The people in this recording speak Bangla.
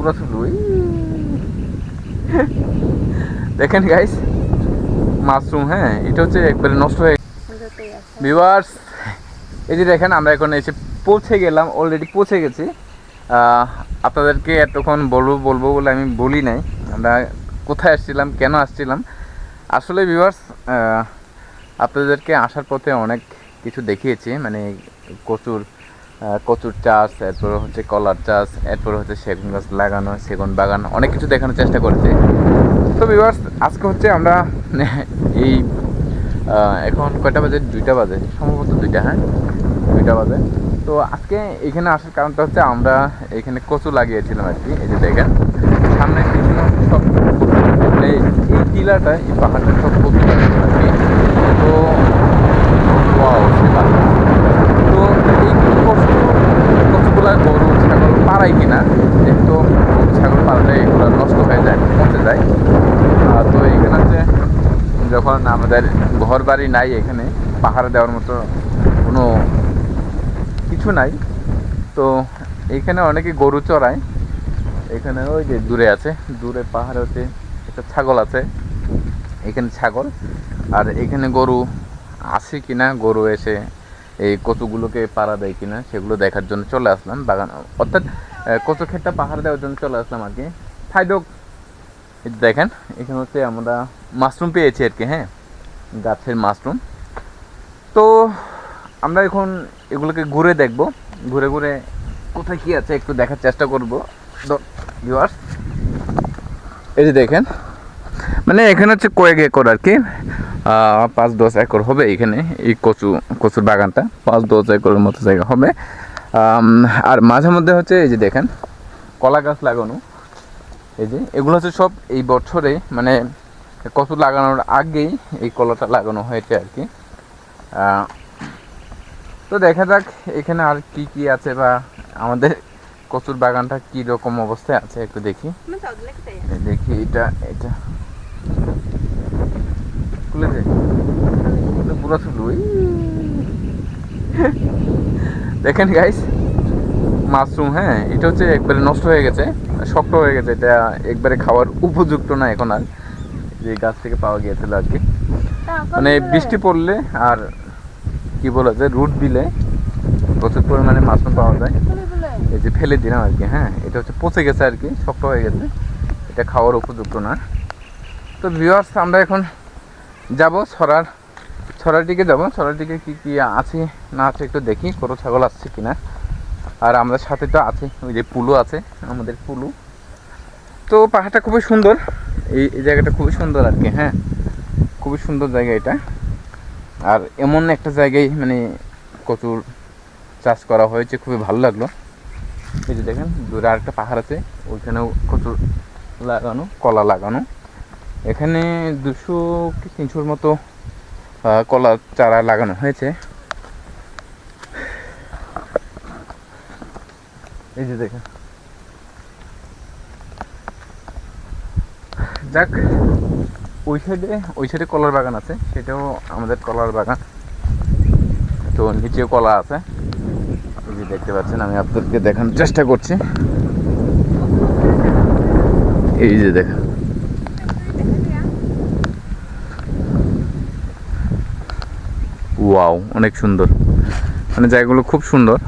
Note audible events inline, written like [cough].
পুরো শুধু দেখেন গাইস মাশরুম হ্যাঁ এটা হচ্ছে একবারে নষ্ট হয়ে ভিউয়ার্স এই যে দেখেন, আমরা এখন এসে পৌঁছে গেলাম অলরেডি পৌঁছে গেছি। আপনাদেরকে এতক্ষণ বলব বলব বলে আমি বলি নাই। আমরা কোথায় আসছিলাম, কেন আসছিলাম? আসলে ভিউয়ার্স আপনাদেরকে আসার পথে অনেক কিছু দেখিয়েছি মানে কচুর কচুর চাষ এরপর হচ্ছে কলার চাষ এরপর হচ্ছে সেগুন গাছ লাগানো, সেগুন বাগান, অনেক কিছু দেখানোর চেষ্টা করেছি। তো ভিউয়ার্স আজকে হচ্ছে আমরা, [laughs] এই এখন কয়টা বাজে? দুইটা বাজে, সম্ভবত দুইটা হ্যাঁ? দুইটা বাজে। তো আজকে এখানে আসার কারণটা হচ্ছে আমরা এখানে কচু লাগিয়েছিলাম আর কি, এই যে দেখেন। সামনে সব এই টিলাটা, এই পাহাড়টা সব কচু লাগানো আর কি তো ওয়াও সে ভালো। তো এই কষ্ট কতগুলা গরু ছাগল পাড়াই কিনা যেহেতু গরু ছাগল পাড়ালে এগুলো নষ্ট হয়ে যায় পচে যায় আহ, তো এখানে হচ্ছে যখন আমাদের ঘর বাড়ি নাই এখানে পাহাড়ে দেওয়ার মতো কোনো কিছু নাই। তো এখানে অনেকে গরু চড়ায়, এখানে ওই যে দূরে আছে, দূরে পাহাড়ে হচ্ছে একটা ছাগল আছে, এখানে ছাগল। আর এখানে গরু আসে কিনা, গরু এসে এই কচুগুলোকে পাড়া দেয় কিনা, সেগুলো দেখার জন্য চলে আসলাম। বাগান, অর্থাৎ কচু ক্ষেতটা পাহাড় দেওয়ার জন্য চলে আসলাম আর কি। ফাইদক এই দেখেন, এখানে হচ্ছে আমরা মাশরুম পেয়েছি আর কি হ্যাঁ? গাছের মাশরুম তো আমরা এখন এগুলোকে ঘুরে দেখব। ঘুরে ঘুরে কোথায় কী আছে একটু দেখার চেষ্টা করব। ভিউয়ার্স এই যে দেখেন মানে এখানে হচ্ছে কয়েক একর আর কি। পাঁচ দশ একর হবে এখানে এই কচু, কচুর বাগানটা। পাঁচ দশ একরের মতো জায়গা হবে। আর মাঝে মধ্যে হচ্ছে এই যে দেখেন, কলা গাছ লাগানো। এই যে এগুলো হচ্ছে সব এই বছরে মানে কচু লাগানোর আগেই এই কলাটা লাগানো হয়েছে আর কি। তো দেখা যাক এখানে আর কি কি আছে বা আমাদের কচুর বাগানটা কি রকম অবস্থায় আছে একটু দেখি। দেখি। এটা এটা। খুলে দে। খুলে পুরো শুধু দেখেন গাইস মাশরুম হ্যাঁ এটা হচ্ছে একবারে নষ্ট হয়ে গেছে। শক্ত হয়ে গেছে এটা একবারে খাওয়ার উপযুক্ত না এখন আর। যে গাছ থেকে পাওয়া গিয়েছিল আর কি। মানে বৃষ্টি পড়লে আর কি বলা যায় রুট বিলে প্রচুর পরিমাণে মাশরুম পাওয়া যায়। এই যে ফেলে দিলাম আর কি হ্যাঁ এটা হচ্ছে পচে গেছে আর কি শক্ত হয়ে গেছে। এটা খাওয়ার উপযুক্ত না। তো ভিউয়ার্স আমরা এখন যাব ছড়ার দিকে যাব। ছড়ার দিকে কি কি আছে না আছে একটু দেখি কোনো ছাগল আসছে কিনা। আর আমাদের সাথে তো আছে, ওই যে পুলু আছে, আমাদের পুলু। তো পাহাড়টা খুবই সুন্দর, এই এই জায়গাটা খুবই সুন্দর আর কি হ্যাঁ। খুবই সুন্দর জায়গা এটা। আর এমন একটা জায়গায় মানে কচুর চাষ করা হয়েছে, খুবই ভালো লাগল। এই যে দেখেন, দূরে আরেকটা পাহাড় আছে, ওইখানেও কচুর লাগানো, কলা লাগানো। এখানে দুশো কি তিনশোর মতো কলা চারা লাগানো হয়েছে। এই যে দেখেন। যাক, ওই সাইডে ওই সাইডে কলার বাগান আছে, সেটাও আমাদের কলার বাগান। তো নিচেও কলা আছে। যে দেখতে পাচ্ছেন, আমি আপনাদেরকে দেখানোর চেষ্টা করছি। এই যে দেখেন। ওয়াও, অনেক সুন্দর। মানে জায়গাগুলো খুব সুন্দর।